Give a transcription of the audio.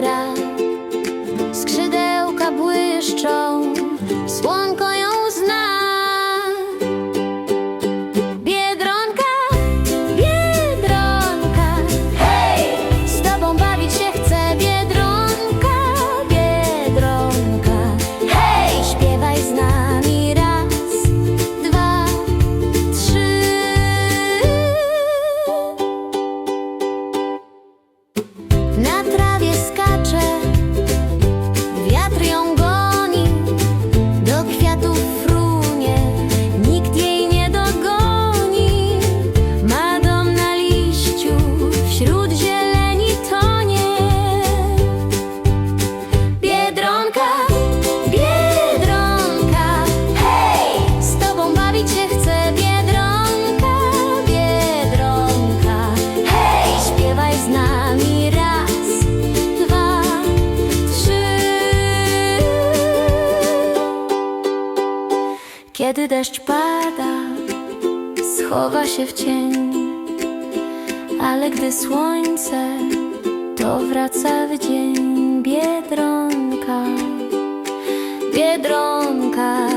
lembrar. Kiedy deszcz pada, schowa się w cień, ale gdy słońce, to wraca w dzień. Biedronka, Biedronka,